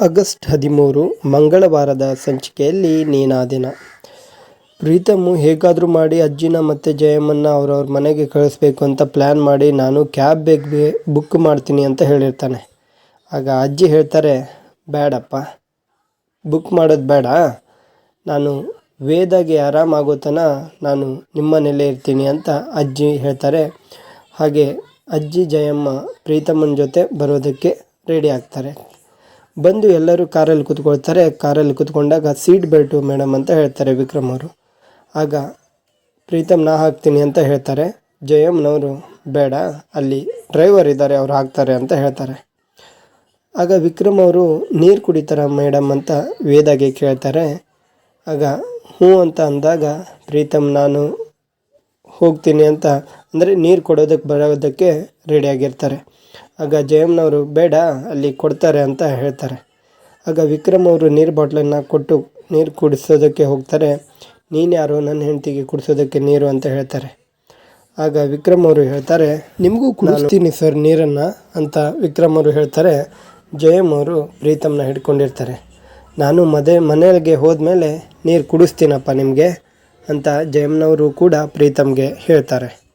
August ಹದಿಮೂರು ಮಂಗಳವಾರದ ಸಂಚಿಕೆಯಲ್ಲಿ ನೀನಾದಿನ. ಪ್ರೀತಮ್ಮು ಹೇಗಾದರೂ ಮಾಡಿ ಅಜ್ಜಿನ ಮತ್ತು ಜಯಮ್ಮನ್ನ ಅವ್ರವ್ರ ಮನೆಗೆ ಕಳಿಸ್ಬೇಕು ಅಂತ ಪ್ಲ್ಯಾನ್ ಮಾಡಿ ನಾನು ಕ್ಯಾಬ್ ಬೇಗ ಬುಕ್ ಮಾಡ್ತೀನಿ ಅಂತ ಹೇಳಿರ್ತಾನೆ. ಆಗ ಅಜ್ಜಿ ಹೇಳ್ತಾರೆ ಬೇಡಪ್ಪ ಬುಕ್ ಮಾಡೋದು ಬೇಡ. ನಾನು ವೇದಾಗೆ ಆರಾಮಾಗೋ ತನ ನಾನು ನಿಮ್ಮನೆಯಲ್ಲೇ ಇರ್ತೀನಿ ಅಂತ ಅಜ್ಜಿ ಹೇಳ್ತಾರೆ. ಹಾಗೆ ಅಜ್ಜಿ, ಜಯಮ್ಮ, ಪ್ರೀತಮ್ಮನ ಜೊತೆ ಬರೋದಕ್ಕೆ ರೆಡಿ ಆಗ್ತಾರೆ. ಬಂದು ಎಲ್ಲರೂ ಕಾರಲ್ಲಿ ಕೂತ್ಕೊಳ್ತಾರೆ. ಕಾರಲ್ಲಿ ಕೂತ್ಕೊಂಡಾಗ ಸೀಟ್ ಬೆಲ್ಟು ಮೇಡಮ್ ಅಂತ ಹೇಳ್ತಾರೆ ವಿಕ್ರಮ್ ಅವರು. ಆಗ, ಪ್ರೀತಮ್, ನಾ ಹಾಕ್ತೀನಿ ಅಂತ ಹೇಳ್ತಾರೆ. ಜಯಮ್ನವರು ಬೇಡ, ಅಲ್ಲಿ ಡ್ರೈವರ್ ಇದ್ದಾರೆ, ಅವ್ರು ಹಾಕ್ತಾರೆ ಅಂತ ಹೇಳ್ತಾರೆ. ಆಗ ವಿಕ್ರಮ್ ಅವರು, ನೀರು ಕುಡಿತಾರ ಮೇಡಮ್ ಅಂತ ವೇದಾಗೆ ಕೇಳ್ತಾರೆ. ಆಗ, ಹ್ಞೂ ಅಂತ ಅಂದಾಗ, ಪ್ರೀತಮ್, ನಾನು ಹೋಗ್ತೀನಿ ಅಂತ, ಅಂದರೆ ನೀರು ಕೊಡೋದಕ್ಕೆ ಬರೋದಕ್ಕೆ ರೆಡಿಯಾಗಿರ್ತಾರೆ ಆಗ ಜಯಮ್ನವರು ಬೇಡ, ಅಲ್ಲಿ ಕೊಡ್ತಾರೆ ಅಂತ ಹೇಳ್ತಾರೆ. ಆಗ ವಿಕ್ರಮ್ ಅವರು ನೀರು ಬಾಟ್ಲನ್ನು ಕೊಟ್ಟು ನೀರು ಕುಡಿಸೋದಕ್ಕೆ ಹೋಗ್ತಾರೆ. ನೀನು ಯಾರು? ನನ್ನ ಹೆಂಡತಿಗೆ ಕುಡಿಸೋದಕ್ಕೆ ನೀರು ಅಂತ ಹೇಳ್ತಾರೆ. ಆಗ ವಿಕ್ರಮ್ ಅವರು ಹೇಳ್ತಾರೆ, ನಿಮಗೂ ಕುಡಿಸ್ತೀನಿ ಸರ್ ನೀರನ್ನು ಅಂತ ವಿಕ್ರಮ್ ಅವರು ಹೇಳ್ತಾರೆ. ಜಯಮ್ ಅವರು ಪ್ರೀತಮ್ನ ಹಿಡ್ಕೊಂಡಿರ್ತಾರೆ. ನಾನು ಮದೆ, ಮನೆಗೆ ಹೋದ್ಮೇಲೆ ನೀರು ಕುಡಿಸ್ತೀನಪ್ಪ ನಿಮಗೆ ಅಂತ ಜಯಮ್ನವರು ಕೂಡ ಪ್ರೀತಮ್ಗೆ ಹೇಳ್ತಾರೆ.